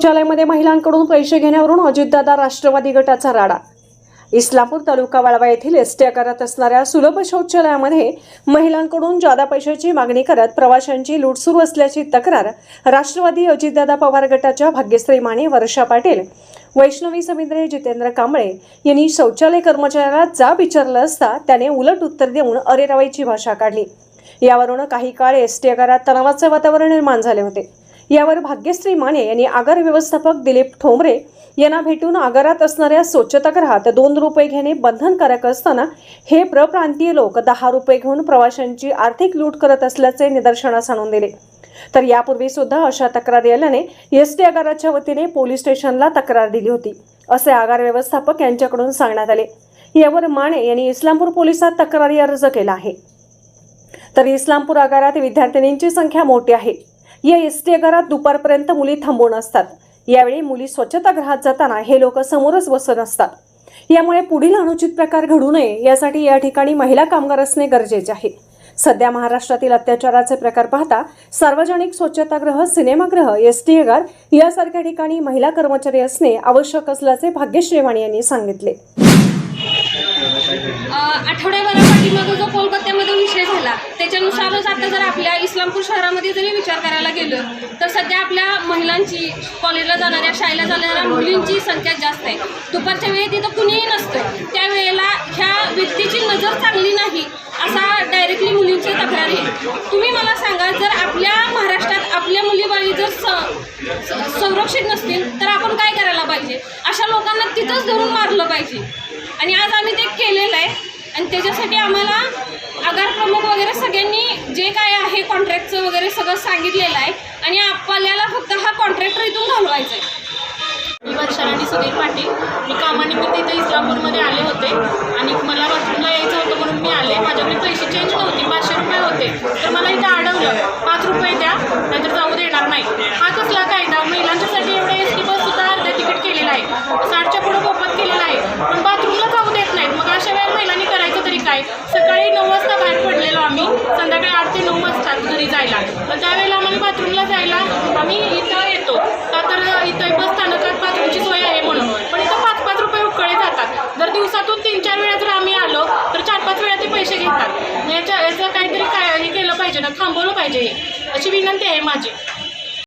शौचालयामध्ये महिलांकडून पैसे घेण्यावरून अजितदादा राष्ट्रवादी गटाचा राडा. इस्लामपूर तालुका वाळवा येथील एस टी आकारात असणाऱ्या सुलभ शौचालयामध्ये महिलांकडून जादा पैशाची मागणी करत प्रवाशांची लूट सुरू असल्याची तक्रार राष्ट्रवादी अजितदादा पवार गटाच्या भाग्यश्री माने वर्षा पाटील वैष्णवी समिद्रे जितेंद्र कांबळे यांनी शौचालय कर्मचाऱ्याला जा विचारलं असता त्याने उलट उत्तर देऊन अरेरावाईची भाषा काढली. यावरून काही काळ एस टी आगारात तणावाचे वातावरण निर्माण झाले होते. यावर भाग्यश्री माने यांनी आगार व्यवस्थापक दिलीप ठोंबरे यांना भेटून आगारात असणाऱ्या स्वच्छतागृहात दोन रुपये घेणे बंधनकारक असताना हे प्रप्रांतीय लोक दहा रुपये घेऊन प्रवाशांची आर्थिक लूट करत असल्याचे निदर्शनास आणून दिले. तर यापूर्वी सुद्धा अशा तक्रारी आल्याने एस टी आगाराच्या वतीने पोलीस स्टेशनला तक्रार दिली होती. असे आगार व्यवस्थापक यांच्याकडून सांगण्यात आले. यावर माने यांनी इस्लामपूर पोलिसात तक्रारी अर्ज केला आहे. तर इस्लामपूर आगारात विद्यार्थिनींची संख्या मोठी आहे. या एस टी आगारात दुपारपर्यंत मुली थांबून असतात. यावेळी मुली स्वच्छतागृहात जाताना हे लोक समोरच बसत असतात. यामुळे पुढील अनुचित प्रकार घडू नये यासाठी या ठिकाणी महिला कामगार असणे गरजेचे आहे. सध्या महाराष्ट्रातील अत्याचाराचे प्रकार पाहता सार्वजनिक स्वच्छतागृह सिनेमागृह एस टी आगार यासारख्या ठिकाणी महिला कर्मचारी असणे आवश्यक असल्याचे भाग्यश्रीवाणी यांनी सांगितले. आठवड्याभर आठवड्याभरापाठीमागं जो कोलकात्यामध्ये विषय झाला त्याच्यानुसारच आता जर आपल्या इस्लामपूर शहरामध्ये जरी विचार करायला गेलो तर सध्या आपल्या महिलांची कॉलेजला जाणाऱ्या शाळेला जाणाऱ्या मुलींची संख्या जास्त आहे. दुपारच्या वेळेत तिथं कुणीही नसतं त्यावेळेला ह्या व्यक्तीची नजर चांगली नाही असा डायरेक्टली मुलींची तक्रार आहे. तुम्ही मला सांगा जर आपल्या महाराष्ट्रात आपल्या मुलीबाळी जर स- स- संरक्षित नसतील तर आपण काय करायला पाहिजे? अशा लोकांना तिथंच धरून मारलं पाहिजे. आणि आज आम्ही ते केलेलं आहे. आणि त्याच्यासाठी आम्हाला आगार प्रमुख वगैरे सगळ्यांनी जे काय आहे कॉन्ट्रॅक्टचं वगैरे सगळं सांगितलेलं आहे. आणि आपल्याला फक्त हा कॉन्ट्रॅक्टर इथून घालवायचा आहे. मी वर्षाराणी सुधीर पाटील. मी कामानिमित्त इथे इस्लामपूरमध्ये आले होते. आणि मला बाथरूमला यायचं होतं म्हणून मी आले. माझ्याकडे पैसे चेंज नव्हते. पाचशे रुपये होते. तर मला इथं अडवलं. पाच रुपये द्या. नाहीतर जाऊ देणार नाही. हा कसला कायदा महिलांच्यासाठी एवढं एस टी बससुद्धा अर्ध्या तिकीट केलेलं आहे साठच्या पुढं मोफत केलेलं आहे पण बाथरूमला जाऊ देत नाहीत मग अशा वेळेला महिलांनी करायचं तरी काय सकाळी नऊ वाजता बाहेर पडलेलो आम्ही संध्याकाळी आठ ते नऊ वाजतात घरी जायला. तर त्यावेळेला आम्हाला बाथरूमला जायला आम्ही इथं येतो. का तर इथं बस स्थानकात बाथरूमची सोय आहे म्हणून. पण इथं पाच पाच रुपये उकळे जातात. जर दिवसातून तीन चार वेळा जर आम्ही आलो तर चार पाच वेळा ते पैसे घेतात. याच्या याचं काहीतरी काय हे केलं पाहिजे ना थांबवलं पाहिजे हे. अशी विनंती आहे माझी.